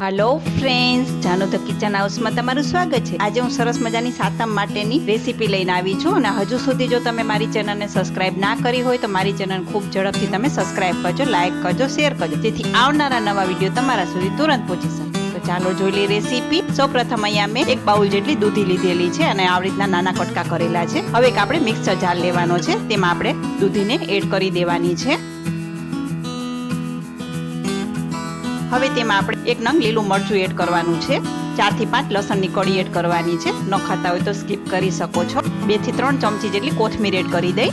હાલો friends જાનો the kitchen હાઉસમાં તમારું સ્વાગત છે. આજે હું સરસ મજાની સાતમ માટેની રેસીપી લઈને આવી છું અને હજુ સુધી જો તમે મારી ચેનલને સબસ્ક્રાઇબ ના કરી હોય તો મારી ચેનલ ખૂબ ઝડપથી તમે સબસ્ક્રાઇબ કરજો લાઇક કરજો શેર કરજો, જેથી આવનારા નવા વીડિયો તમારા સુધી તુરંત પહોંચી શકે. તો ચાલો જોઈ લઈએ રેસીપી સૌ પ્રથમ અહીંયા મેં એક બાઉલ જેટલી દૂધી લીધેલી છે અને આવી રીતના નાના કટકા કરેલા છે. હવે એક આપણે મિક્સર જાર લેવાનો છે. તેમાં આપણે દૂધીને એડ કરી દેવાની છે. હવે તેમાં આપણે એક નંગ લીલું મરચું એડ કરવાનું છે. ચારથી પાંચ લસણની કળી એડ કરવાની છે. ન ખાતા હોય તો સ્કીપ કરી શકો છો. બેથી ત્રણ ચમચી જેટલી કોથમીર એડ કરી દઈ.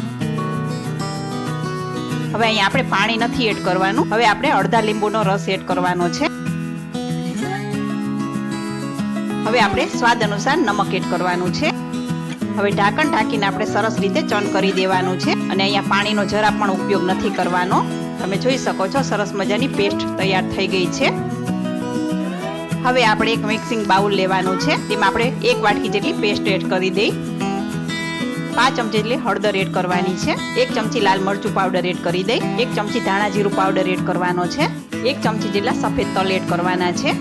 હવે અહીંયા આપણે પાણી નથી એડ કરવાનું. હવે આપણે અડધા લીંબુનો રસ એડ કરવાનો છે. હવે આપણે સ્વાદ અનુસાર નમક એડ કરવાનું છે. હવે ઢાંકણ ઢાંકીને આપણે સરસ રીતે ચણ કરી દેવાનું છે. અને અહીંયા પાણીનો જરા પણ ઉપયોગ નથી કરવાનો. તમે જોઈ શકો છો, સરસ મજાની પેસ્ટ તૈયાર થઈ ગઈ છે. હવે આપણે એક મિક્સિંગ બાઉલ લેવાનું છે. તેમાં આપણે એક વાટકી જેટલી પેસ્ટ એડ કરી દઈ. પાંચ ચમચી જેટલી હળદર એડ કરવાની છે. એક ચમચી લાલ મરચું પાવડર એડ કરી દઈ. એક ચમચી ધાણા જીરું પાવડર એડ કરવાનો છે. એક ચમચી જેટલા સફેદ તલ એડ કરવાના છે.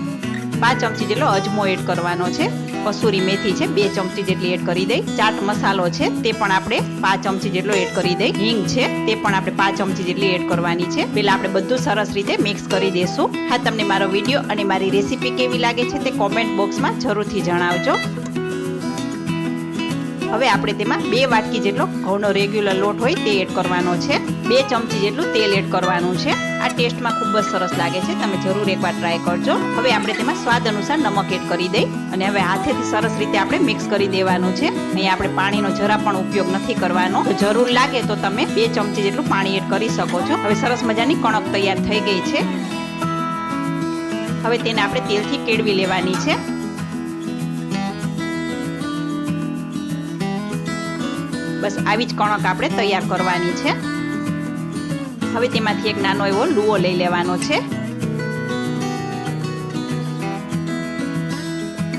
પાંચ ચમચી જેટલો અજમો એડ કરવાનો છે. કસૂરી મેથી છે, બે ચમચી જેટલી એડ કરી દઈ. ચાટ મસાલો છે, તે પણ આપણે પાંચ ચમચી જેટલો એડ કરી દઈ. હિંગ છે, તે પણ આપણે પાંચ ચમચી જેટલી એડ કરવાની છે. પેલા આપણે બધું સરસ રીતે મિક્સ કરી દેશું. હા, તમને મારો વીડિયો અને મારી રેસીપી કેવી લાગે છે તે કોમેન્ટ બોક્સમાં જરૂરથી જણાવજો. હવે આપણે તેમાં બે વાટકી જેટલો ઘઉંનો રેગ્યુલર લોટ હોય તે એડ કરવાનો છે. બે ચમચી જેટલું તેલ એડ કરવાનું છે. આ ટેસ્ટમાં ખૂબ જ સરસ લાગે છે. તમે જરૂર એકવાર ટ્રાય કરજો. હવે આપણે તેમાં સ્વાદ અનુસાર નમક એડ કરી દઈ અને હવે હાથેથી સરસ રીતે આપણે મિક્સ કરી દેવાનું છે. અહીંયા આપણે પાણીનો જરા પણ ઉપયોગ નથી કરવાનો. જરૂર લાગે તો તમે બે ચમચી જેટલું પાણી એડ કરી શકો છો. હવે સરસ મજાની કણક તૈયાર થઈ ગઈ છે. હવે તેને આપણે તેલથી કેળવી લેવાની છે. બસ આવી જ કણક આપણે તૈયાર કરવાની છે. હવે તેમાંથી એક નાનો એવો લુઓ લઈ લેવાનો છે.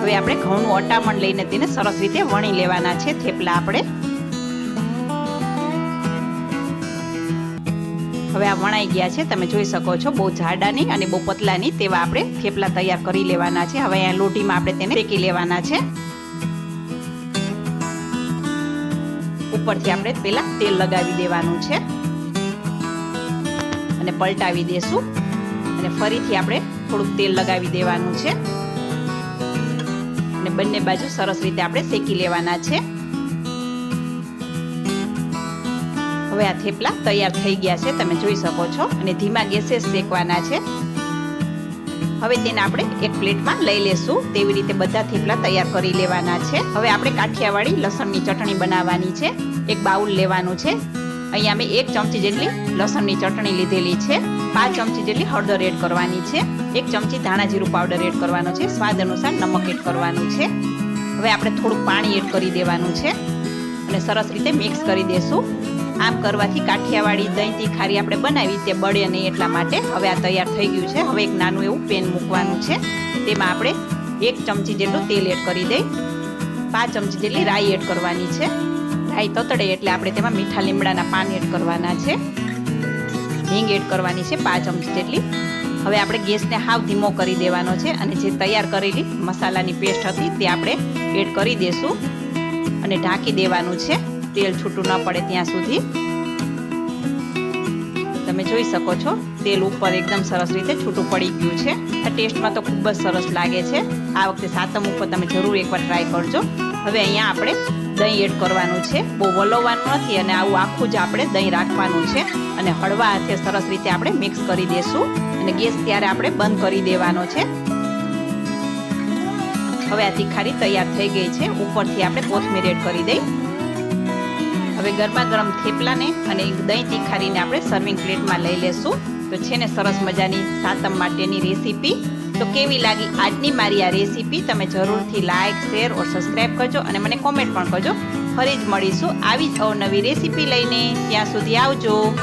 હવે આપણે ઘઉંનું અટામણ લઈને તેને સરસ રીતે વણી લેવાના છે થેપલા આપણે. હવે આ વણાઈ ગયા છે, તમે જોઈ શકો છો, બહુ જાડાની અને બહુ પતલાની તેવા આપણે થેપલા તૈયાર કરી લેવાના છે. હવે અહીંયા લોટીમાં આપણે તેને શેકી લેવાના છે. ઉપરથી આપણે પેલા તેલ લગાવી દેવાનું છે. અને પલટાવી દેશું. અને ફરીથી આપણે થોડુંક તેલ લગાવી દેવાનું છે. અને બંને બાજુ સરસ રીતે આપણે શેકી લેવાના છે. હવે આ થેપલા તૈયાર થઈ ગયા છે, તમે જોઈ શકો છો. અને ધીમા ગેસે શેકવાના છે. હવે તેને આપણે એક પ્લેટમાં લઈ લેશું. તેવી રીતે બધા થેપલા તૈયાર કરી લેવાના છે. હવે આપણે કાઠિયાવાડી લસણની ચટણી બનાવવાની છે. એક બાઉલ લેવાનું છે. અહીંયા મેં એક ચમચી જેટલી લસણની ચટણી લીધેલી છે. પાંચ ચમચી જેટલી હળદર એડ કરવાની છે. એક ચમચી ધાણા જીરું પાવડર એડ કરવાનો છે. સ્વાદ અનુસાર નમક એડ કરવાનું છે. હવે આપણે થોડુંક પાણી એડ કરી દેવાનું છે. અને સરસ રીતે મિક્સ કરી દેશું. આમ કરવાથી કાઠિયાવાડી, દહીંથી ખારી આપણે બનાવી તે બળે નહીં એટલા માટે હવે આ તૈયાર થઈ ગયું છે. હવે એક નાનું એવું પેન મૂકવાનું છે. તેમાં આપણે એક ચમચી જેટલું તેલ એડ કરી દઈ. પાંચ ચમચી જેટલી રાઈ એડ કરવાની છે. રાઈ તતડે એટલે આપણે તેમાં મીઠા લીમડાના પાન એડ કરવાના છે. હિંગ એડ કરવાની છે પાંચ ચમચી જેટલી. હવે આપણે ગેસને હાવ ધીમો કરી દેવાનો છે અને જે તૈયાર કરેલી મસાલાની પેસ્ટ હતી તે આપણે એડ કરી દેશું અને ઢાંકી દેવાનું છે. તેલ છૂટું ન પડે ત્યાં સુધી. તમે જોઈ શકો છો, તેલ ઉપર એકદમ સરસ રીતે છૂટું પડી ગયું છે. આ ટેસ્ટમાં તો ખૂબ જ સરસ લાગે છે. આ વખતે સાતમ ઉપર તમે જરૂર એકવાર ટ્રાય કરજો. હવે અહીંયા આપણે દહીં એડ કરવાનું છે. બહુ વલોવાનું નથી અને આવું આખું જ આપણે દહીં રાખવાનું છે. અને હળવા હાથે સરસ રીતે આપણે મિક્સ કરી દેશું. અને ગેસ ત્યારે આપણે બંધ કરી દેવાનો છે. હવે આ તીખારી તૈયાર થઈ ગઈ છે. ઉપરથી આપણે કોથમીર એડ કરી દઈ. હવે ગરમા ગરમ થેપલાને અને દહીં તીખારીને આપણે સર્વિંગ પ્લેટમાં લઈ લેશું. તો છે ને સરસ મજાની સાતમ માટેની રેસીપી. તો કેવી લાગી આજની મારી આ રેસીપી? તમે જરૂરથી લાઇક શેર ઓર સબસ્ક્રાઈબ કરજો અને મને કોમેન્ટ પણ કરજો. ફરી જ મળીશું આવી જ અવનવી રેસીપી લઈને. ત્યાં સુધી આવજો.